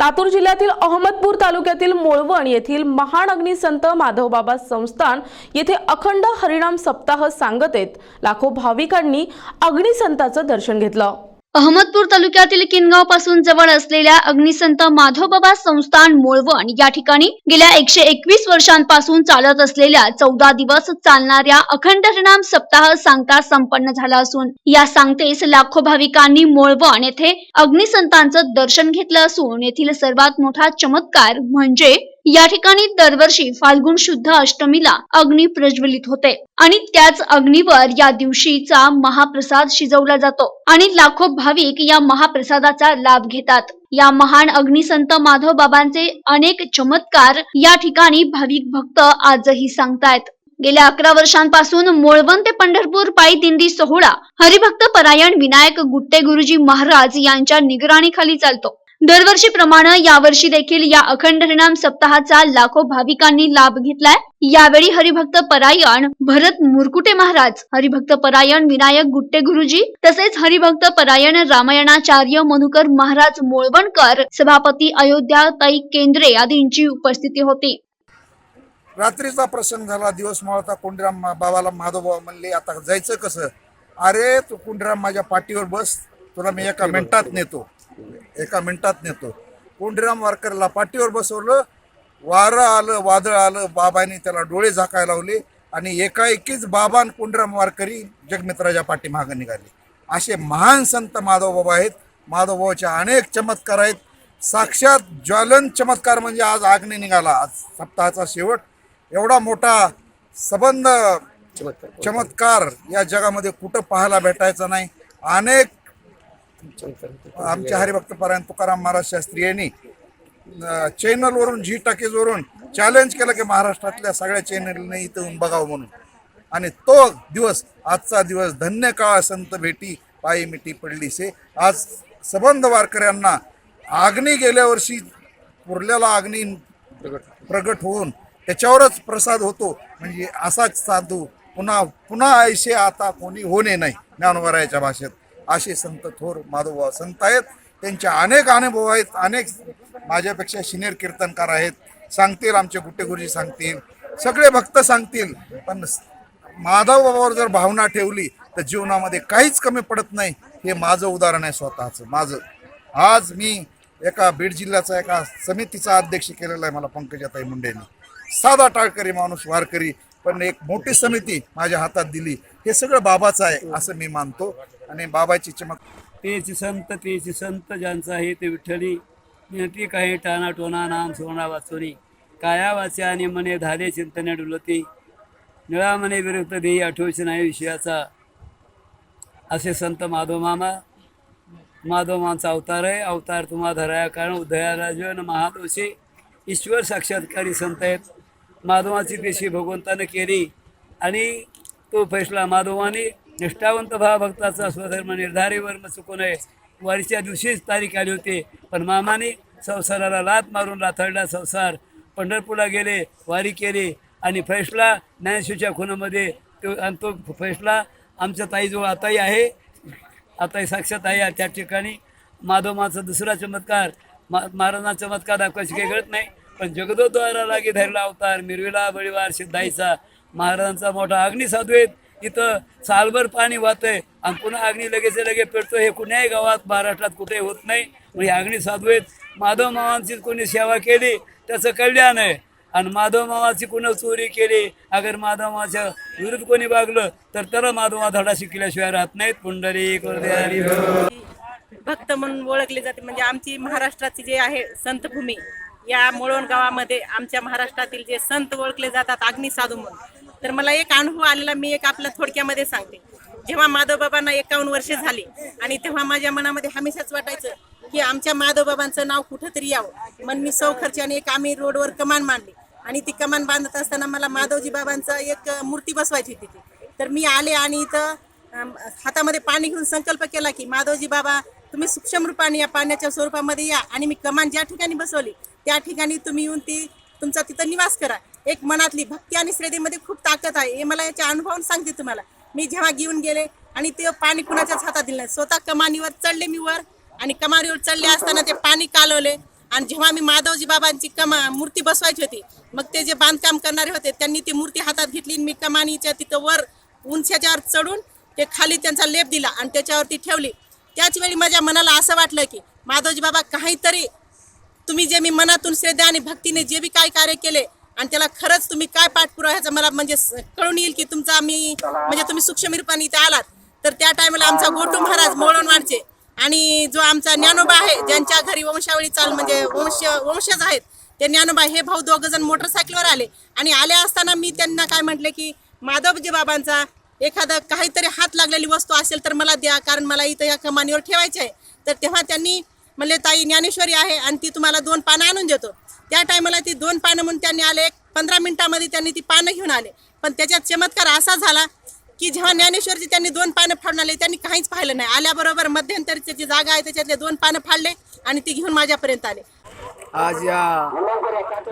लातूर जिल्ह्यातील अहमदपूर तालुक्यातील मोळवण येथील महान अग्निसंत माधवबाबा संस्थान येथे अखंड हरिणाम सप्ताह सांगतेत. लाखो भाविकांनी अग्निसंताचं दर्शन घेतलं. अहमदपूर तालुक्यातील किनगावपासून जवळ असलेल्या अग्निसंत माधवबाबा संस्थान मोळवण या ठिकाणी गेल्या एकशे एकवीस वर्षांपासून चालत असलेल्या चौदा दिवस चालणाऱ्या अखंड हरिनाम सप्ताह सांगता संपन्न झाला असून या सांगतेस लाखो भाविकांनी मोळवण येथे अग्निसंतांचं दर्शन घेतलं असून येथील सर्वात मोठा चमत्कार म्हणजे या ठिकाणी दरवर्षी फाल्गुन शुद्ध अष्टमीला अग्नी प्रज्वलित होते. आणि त्याच अग्नीवर या दिवशीचा महाप्रसाद शिजवला जातो. आणि लाखो भाविक या महाप्रसादाचा लाभ घेतात. या महान अग्निसंत माधव बाबांचे अनेक चमत्कार या ठिकाणी भाविक भक्त आजही सांगतायत. गेल्या अकरा वर्षांपासून मोळवण ते पंढरपूर पायी दिंडी सोहळा हरिभक्त परायण विनायक गुट्टे गुरुजी महाराज यांच्या निगराणीखाली चालतो. दरवर्षीप्रमाणे यावर्षी देखील या अखंड हरिनाम सप्ताहाचा लाखो भाविकांनी लाभ घेतलाय. यावेळी हरिभक्त परायण भरत मुरकुटे महाराज हरिभक्त परायण विनायक गुट्टे गुरुजी तसेच हरिभक्त परायण रामायणाचार्य मधुकर महाराज मोळवणकर सभापती अयोध्या ताई केंद्रे आदींची उपस्थिती होती. रात्रीचा प्रसंग झाला दिवस मावळता कोंडीराम बाबाला माधवबाबा म्हणले आता जायचं कसं? अरे तू कोंडीराम माझ्या पाठीवर बस तुला मी एका मिनिटात नेतो. एका मिनिटात नेतो. कोंडीराम वारकरला पाठीवर बसवलं. वारं आलं वादळ आलं बाबांनी त्याला डोळे झाकायला लावले आणि एकाएकीच बाबा आणि कोंडीराम वारकरी जगमित्राच्या पाठीमागं निघाले. असे महान संत माधवबाबा आहेत. माधवबाबाचे अनेक चमत्कार आहेत. साक्षात ज्वलन चमत्कार म्हणजे आज आग्ने निघाला. आज सप्ताहाचा शेवट. एवढा मोठा सबंध चमत्कार या जगामध्ये कुठं पाहायला भेटायचा नाही. अनेक आमच्या हरिभक्त परायण तुकाराम महाराज शास्त्री यांनी चॅनलवरून झी टाकीजवरून चॅलेंज केलं की महाराष्ट्रातल्या सगळ्या चॅनलने इथं येऊन बघावं म्हणून. आणि तो दिवस आजचा दिवस धन्य काळ संत भेटी पायी मिठी पडली से. आज सबंध वारकऱ्यांना आग्नी गेल्या वर्षी पुरलेला अग्नी प्रगट होऊन त्याच्यावरच प्रसाद होतो. म्हणजे असाच साधू पुन्हा पुन्हा ऐशे आता कोणी होणे नाही ज्ञानवरायाच्या भाषेत. असे संत थोर माधवभाव संत आहेत. त्यांचे अनेक अनुभव आहेत. अनेक माझ्यापेक्षा सिनियर कीर्तनकार आहेत. सांगतील आमचे गुट्टे गुरुजी सांगतील. सगळे भक्त सांगतील. पण माधवबाबावर जर भावना ठेवली तर जीवनामध्ये काहीच कमी पडत नाही. हे माझं उदाहरण आहे स्वतःचं. माझं. आज मी एका बीड जिल्ह्याचा एका समितीचा अध्यक्ष केलेला आहे मला पंकजाताई मुंडेंनी. साधा टाळकरी माणूस वारकरी पण एक मोठी समिती माझ्या हातात दिली. हे सगळं बाबाचं आहे असं मी मानतो. आणि बाबाची चमक. तेची संत तेची संत ज्यांचा आहे ते विठ्ठली. नेटी काही टाना टोना नाम सोना वाचोनी. काया वाचे आणि मने धाले चिंतने डुलती. निळा मने विरुद्ध देई आठवशी नाही विषयाचा. असे संत माधव मामा. माधव अवतार आहे. अवतार तुम्हा धराया कारण उदयाराजन महादोषी. ईश्वर साक्षात्कारी संत आहेत. माधवाची पेशी भगवंतानं केली. आणि तो फैसला माधवाने निष्ठावंत भावभक्ताचा स्वधर्म निर्धारी वर्म चुकू नये वारीच्या दिवशीच तारीख आली होती. पण मामाने संसाराला लात मारून राथडला संसार. पंढरपूरला गेले वारी केली आणि फैसला ज्ञानेश्वरच्या खुनामध्ये तो आणि तो फैसला आमच्या ताईजवळ आताही आहे. आताही साक्षात आहे त्या ठिकाणी. माधोमाचा दुसरा चमत्कार. मा महाराजांचा चमत्कार दाखवायची काही गळत नाही. पण जगदोद्वारा लागे धरला अवतार मिरविला बळीवार सिद्धाईचा. महाराजांचा मोठा अग्निसाधू आहेत. इथं सालभर पाणी वाहतंय. आणि पुन्हा अग्नी लगेच लगे पेटतो. हे कुण्याही गावात महाराष्ट्रात कुठे होत नाही. मग ही अग्नी साधवेत. आहेत माधव मामांची कोणी सेवा केली त्याचं कल्याण आहे. आणि माधव मामाची कुणी चोरी केली अगर माधव मामाच्या विरुद्ध कोणी वागलं तर त्याला माधव धडा शिकल्याशिवाय राहत नाहीत. पुंडरी भक्त म्हणून ओळखले जाते. म्हणजे आमची महाराष्ट्राची जे आहे संतभूमी या मुळवण गावामध्ये आमच्या महाराष्ट्रातील जे संत ओळखले जातात अग्निसाधू म्हणून. तर मला एक अनुभव आलेला मी एक आपल्या थोडक्यामध्ये सांगते. जेव्हा माधवबाबांना एकावन्न वर्षे झाली आणि तेव्हा माझ्या मनामध्ये हमेशाच वाटायचं की आमच्या माधवबाबांचं नाव कुठंतरी यावं. मग मी सौ खर्चाने एक आम्ही रोडवर कमान मांडली. आणि ती कमान बांधत असताना मला माधवजी बाबांचा एक मूर्ती बसवायची होती तिथे तर मी आले आणि इथं हातामध्ये पाणी घेऊन संकल्प केला की माधवजी बाबा तुम्ही सूक्ष्म रूपाने या पाण्याच्या स्वरूपामध्ये या आणि मी कमान ज्या ठिकाणी बसवली त्या ठिकाणी तुम्ही येऊन ती तुमचा तिथं निवास करा. एक मनातली भक्ती आणि श्रद्धेमध्ये खूप ताकद आहे. हे मला याच्या अनुभवून सांगते तुम्हाला. मी जेव्हा घेऊन गेले आणि ते पाणी कुणाच्याच हातात दिलं नाही. स्वतः कमानीवर चढले मी वर आणि कमानीवर चढले असताना ते पाणी कालवले. आणि जेव्हा मी माधवजी बाबांची कमा मूर्ती बसवायची होती मग ते जे बांधकाम करणारे होते त्यांनी ती मूर्ती हातात घेतली आणि मी कमानीच्या तिथं वर उंच्याच्यावर चढून ते खाली त्यांचा लेप दिला आणि त्याच्यावरती ठेवली. त्याच वेळी माझ्या मनाला असं वाटलं की माधवजी बाबा काहीतरी तुम्ही जे मी मनातून श्रद्धा आणि भक्तीने जे बी काय कार्य केले आणि त्याला खरंच तुम्ही काय पाठपुरावा ह्याचा मला म्हणजे कळून येईल की तुमचा आम्ही म्हणजे तुम्ही सूक्ष्मपणे इथे आलात. तर त्या टायमाला आमचा गोटू महाराज मोळणवाडचे आणि जो आमचा ज्ञानोबा आहे ज्यांच्या घरी वंशावळी चाल म्हणजे वंश वंशज आहेत ते ज्ञानोबा हे भाऊ दोघ जण मोटरसायकलवर आले. आणि आले असताना मी त्यांना काय म्हटले की माधवजी बाबांचा एखादा काहीतरी हात लागलेली वस्तू असेल तर मला द्या कारण मला इथं या कमानीवर ठेवायचे आहे. तर तेव्हा त्यांनी म्हणले ताई ज्ञानेश्वरी आहे आणि ती तुम्हाला दोन पानं आणून देतो. त्या टायमाला ती दोन पानं म्हणून त्यांनी आले एक पंधरा मिनिटामध्ये त्यांनी ती पानं घेऊन आले. पण त्याच्यात चमत्कार असा झाला की जेव्हा ज्ञानेश्वरची त्यांनी दोन पानं फाडून आले त्यांनी काहीच पाहिलं नाही. आल्याबरोबर मध्यंतरी त्याची जागा आहे त्याच्यातले दोन पानं फाडले आणि ती घेऊन माझ्यापर्यंत आले. आज या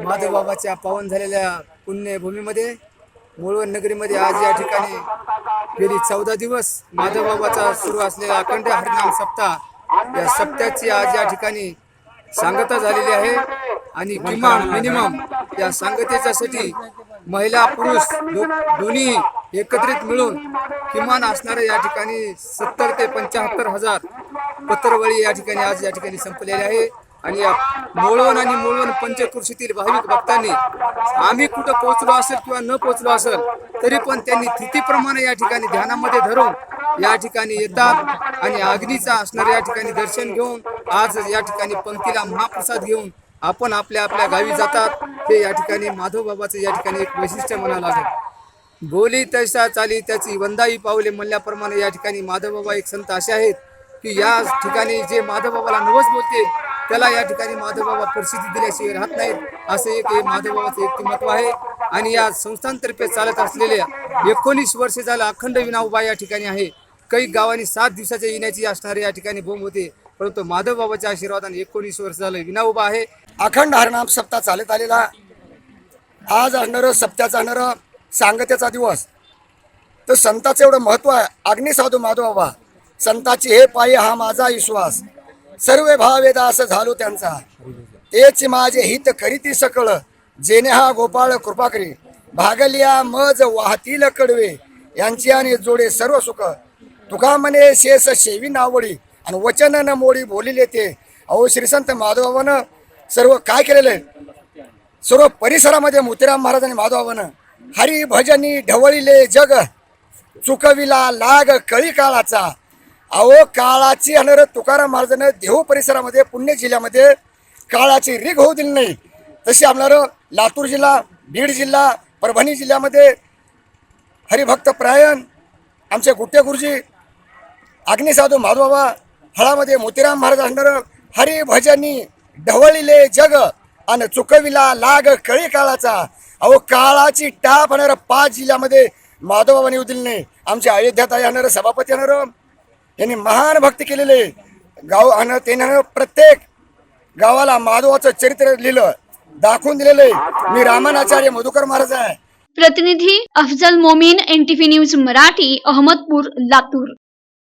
माधवबाबाच्या पावन झालेल्या पुण्यभूमीमध्ये मुळवण नगरीमध्ये आज या ठिकाणी गेली चौदा दिवस माधवबाबाचा सुरू असलेला अखंड हरिनाम सप्ताह या सप्त्याची आज या ठिकाणी सांगता झालेली आहे. आणि किमान मिनिमम या सांगतेच्यासाठी महिला पुरुष दोन्ही एकत्रित मिळून किमान असणारे या ठिकाणी सत्तर ते पंच्याहत्तर हजार पत्रवळी या ठिकाणी आज या ठिकाणी संपलेले आहे. आणि या मोळवण आणि मोळवण पंचकृषीतील भाविक भक्तांनी आम्ही कुठं पोहोचलो असेल किंवा न पोहोचलो असेल तरी पण त्यांनी तिथीप्रमाणे या ठिकाणी ध्यानामध्ये धरून या ठिकाणी येतात आणि अग्नीचा असणारे या ठिकाणी दर्शन घेऊन आज या ठिकाणी पंक्तीला महाप्रसाद घेऊन आपण आपल्या आपल्या गावी जातात. हे या ठिकाणी माधव बाबाचं या ठिकाणी एक वैशिष्ट्य म्हणावं लागेल. बोली तशा चाली त्याची वंदाई पावले म्हणल्याप्रमाणे या ठिकाणी माधवबाबा एक संत असे आहेत की या ठिकाणी जे माधवबाबाला नवस बोलते त्याला या ठिकाणी माधवबाबा प्रसिद्धी दिल्याशिवाय राहत नाहीत. असे एक हे माधवबाबाचं व्यक्तिमत्व आहे. आणि या संस्थांतर्फे चालत असलेल्या एकोणीस वर्षे झाला अखंड विना उभा या ठिकाणी आहे. काही गावांनी सात दिवसाच्या येण्याची असणारे या ठिकाणी बोंब होते. परंतु माधवबाबाच्या आशीर्वादाने एकोणीस वर्ष झालं विना उभा आहे. अखंड हरनाम सप्ताह चालत आलेला. आज असणारं सप्त्याचं असणारं सांगतेचा दिवस. तर संताचं एवढं महत्त्व आहे. अग्निसाधू माधव बाबा संताची हे पायी हा माझा विश्वास. सर्व भावेदा असं झालो त्यांचा. तेच माझे हित करीती सकळ. जेने हा गोपाळ कृपा करी. भागलिया मज वाहतील कडवे. यांची आणि जोडे सर्व सुख. तुका म्हणे शेष शेवी नावडी. आणि वचनानं मोडी बोलिले ते. अहो श्रीसंत माधवबाबानं सर्व काय केलेलं आहे? सर्व परिसरामध्ये मोतीराम महाराज आणि माधवबाबानं हरी भजनी ढवळीले जग चुकविला लाग कळी काळाचा अहो काळाची अनर तुकाराम महाराजानं देहू परिसरामध्ये पुणे जिल्ह्यामध्ये काळाची रीग होऊ दिली नाही. तशी आपणारं लातूर जिल्हा बीड जिल्हा परभणी जिल्ह्यामध्ये हरिभक्त प्रायण आमचे गुट्टे गुरुजी अग्निसाधू माधवबाबा फळामध्ये मोतीराम महाराज असणार हरी भजनी ढवळीले जग आणि चुकविला लाग कळी काळाचा अहो काळाची टाप होणार पाच जिल्ह्यामध्ये माधवबाबांनी उदिलने. नाही आमच्या अयोध्यात आहे येणार सभापती येणार यांनी महान भक्ती केलेले. गाव आणि त्याने प्रत्येक गावाला माधवाचं चरित्र लिहिलं दाखवून दिलेलं. आहे मी रामानाचार्य मधुकर महाराज आहे. प्रतिनिधी Afzal Momin N T V news Marathi Ahmadpur Latur.